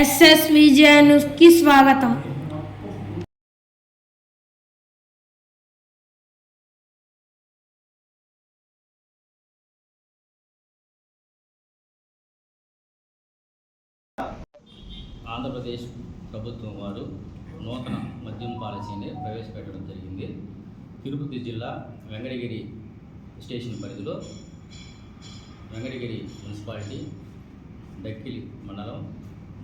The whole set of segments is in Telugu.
ఎస్ఎస్ విజయ న్యూస్కి స్వాగతం. ఆంధ్రప్రదేశ్ ప్రభుత్వం వారు నూతన మద్యం పాలసీని ప్రవేశపెట్టడం జరిగింది. తిరుపతి జిల్లా వెంకటగిరి స్టేషన్ పరిధిలో వెంకటగిరి మున్సిపాలిటీ డక్కిలి మండలం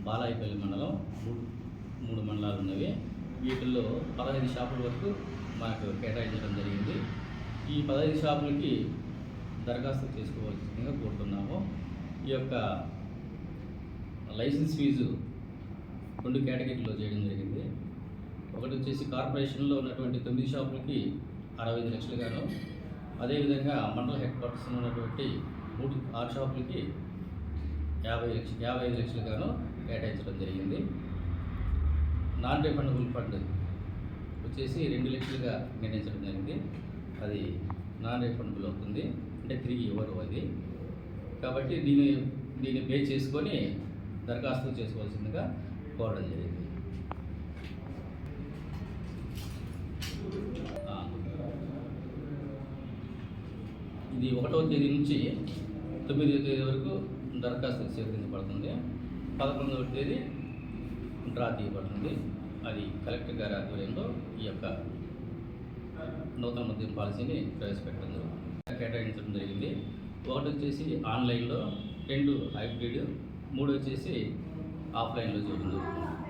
బాలాయపల్లి మండలం మూడు మూడు మండలాలు ఉన్నవి. వీటిల్లో పదహైదు షాపుల వరకు మనకు కేటాయించడం జరిగింది. ఈ పదహైదు షాపులకి దరఖాస్తు చేసుకోవాల్సిందిగా కోరుతున్నాము. ఈ యొక్క లైసెన్స్ ఫీజు రెండు కేటగిరీలో చేయడం జరిగింది. ఒకటి వచ్చేసి కార్పొరేషన్లో ఉన్నటువంటి తొమ్మిది షాపులకి అరవై ఐదు లక్షలు గాను అదేవిధంగా మండల హెడ్ క్వార్టర్స్లో ఉన్నటువంటి మూడు ఆరు షాపులకి యాభై లక్ష యాభై ఐదు లక్షలు గాను కేటాయించడం జరిగింది. నాన్ రిఫండబుల్ ఫండ్ వచ్చేసి రెండు లక్షలుగా నిర్ణయించడం జరిగింది. అది నాన్ రిఫండబుల్ అవుతుంది. అంటే తిరిగి ఇవ్వరు అది. కాబట్టి దీన్ని దీన్ని పే చేసుకొని దరఖాస్తు చేసుకోవాల్సిందిగా కోరడం జరిగింది. ఇది ఒకటవ తేదీ నుంచి తొమ్మిదవ తేదీ వరకు దరఖాస్తు స్వీకరించబడుతుంది పదకొండవ తేదీ డ్రా తీయబడుతుంది. అది కలెక్టర్ గారి ఆధ్వర్యంలో ఈ యొక్క నూతన మద్యం పాలసీని ప్రవేశపెట్టడం జరుగుతుంది. కేటాయించడం జరిగింది. ఒకటి వచ్చేసి ఆన్లైన్లో రెండు హైబ్రిడ్ మూడు వచ్చేసి ఆఫ్లైన్లో చేయడం జరుగుతుంది.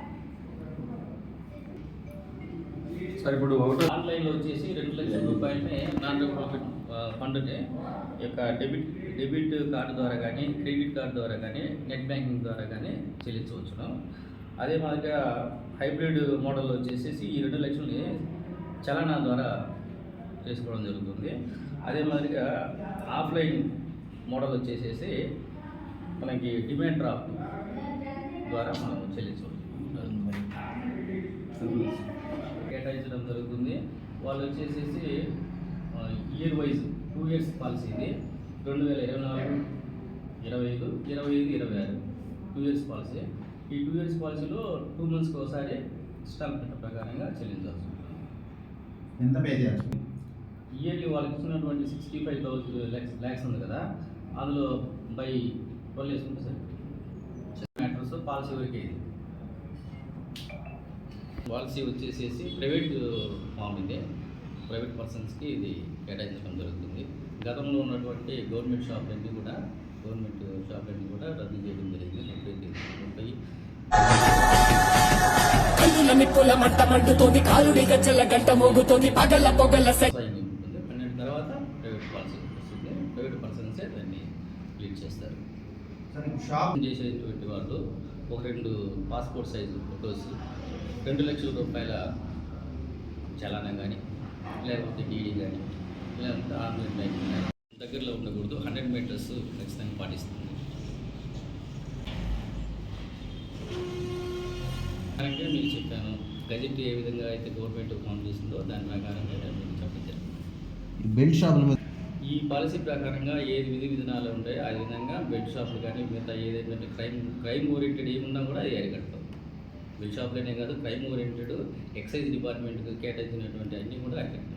సార్ ఇప్పుడు ఒకటో ఆన్లైన్లో వచ్చేసి రెండు లక్షల రూపాయలని నాన్ ప్రాఫిట్ ఫండ్ని యొక్క డెబిట్ డెబిట్ కార్డు ద్వారా కానీ క్రెడిట్ కార్డు ద్వారా కానీ నెట్ బ్యాంకింగ్ ద్వారా కానీ చెల్లించవచ్చును. అదే మాదిరిగా హైబ్రిడ్ మోడల్ వచ్చేసేసి ఈ రెండు లక్షలని చలనా ద్వారా చేసుకోవడం జరుగుతుంది. అదే మాదిరిగా ఆఫ్లైన్ మోడల్ వచ్చేసేసి మనకి డిమాండ్ డ్రాఫ్ట్ ద్వారా మనం చెల్లించవచ్చు. కేటాయించడం జరుగుతుంది. వాళ్ళు వచ్చేసేసి year wise two years policy ఇది. రెండు వేల ఇరవై నాలుగు ఇరవై ఐదు ఇరవై ఐదు ఇరవై ఆరు టూ ఇయర్స్ పాలసీ ఈ టూ ఇయర్స్ పాలసీలో టూ మంత్స్కి ఒకసారి స్టాంప్ పెట్ట ప్రకారంగా చెల్లించాల్సి ఉంటుంది ఎంత పే చేయాలి ఇయర్లీ వాళ్ళకి ఇచ్చినటువంటి sixty five thousand lakhs lakhs ఉంది కదా. అందులో బై ట్వెల్వ్ వేసుకుంటే సరే. మ్యాటర్స్ పాలసీ వరకే ఇది. పాలసీ వచ్చేసేసి ప్రైవేట్ ఫామ్ ఇది. ప్రైవేట్ పర్సన్స్కి ఇది కేటాయించడం జరుగుతుంది. గతంలో ఉన్నటువంటి గవర్నమెంట్ షాపులన్నీ కూడా గవర్నమెంట్ షాపులన్నీ కూడా రద్దు చేయడం జరిగింది. ముప్పై నిప్పుల మంట మండుతోంది కాలుడి గజ్జల గంట మోగుతోంది పగల పన్నెండు తర్వాత ప్రైవేట్ పాలసీ వస్తుంది. ప్రైవేట్ పర్సన్సే దాన్ని లీడ్ చేస్తారు. సార్ షాప్ చేసేటువంటి వాళ్ళు ఒక రెండు పాస్పోర్ట్ సైజు ఫొటోస్ రెండు లక్షల రూపాయల చలానా కానీ లేకపోతే డీడీ కానీ లేకపోతే ఆన్లైన్ బ్యాంకింగ్ కానీ దగ్గరలో ఉండకూడదు. హండ్రెడ్ మీటర్స్ ఖచ్చితంగా పాటిస్తుంది. ప్రకారంగా మీకు చెప్పాను. గజెట్ ఏ విధంగా అయితే గవర్నమెంట్ ఫామ్ చేసిందో దాని ప్రకారంగా నేను చెప్పడం జరిగింది. బెల్ట్ షాపుల మీద ఈ పాలసీ ప్రకారంగా ఏది విధి విధానాలు ఉంటాయో ఆ విధంగా బెడ్ షాపులు కానీ మిగతా ఏదైతే క్రైమ్ క్రైమ్ ఓరియంటెడ్ ఏమున్నా కూడా అది అరికడతాం బెడ్ షాపులనే కాదు క్రైమ్ ఓరియంటెడ్ ఎక్సైజ్ డిపార్ట్మెంట్కి కేటాయించినటువంటి అన్నీ కూడా అరికడతాం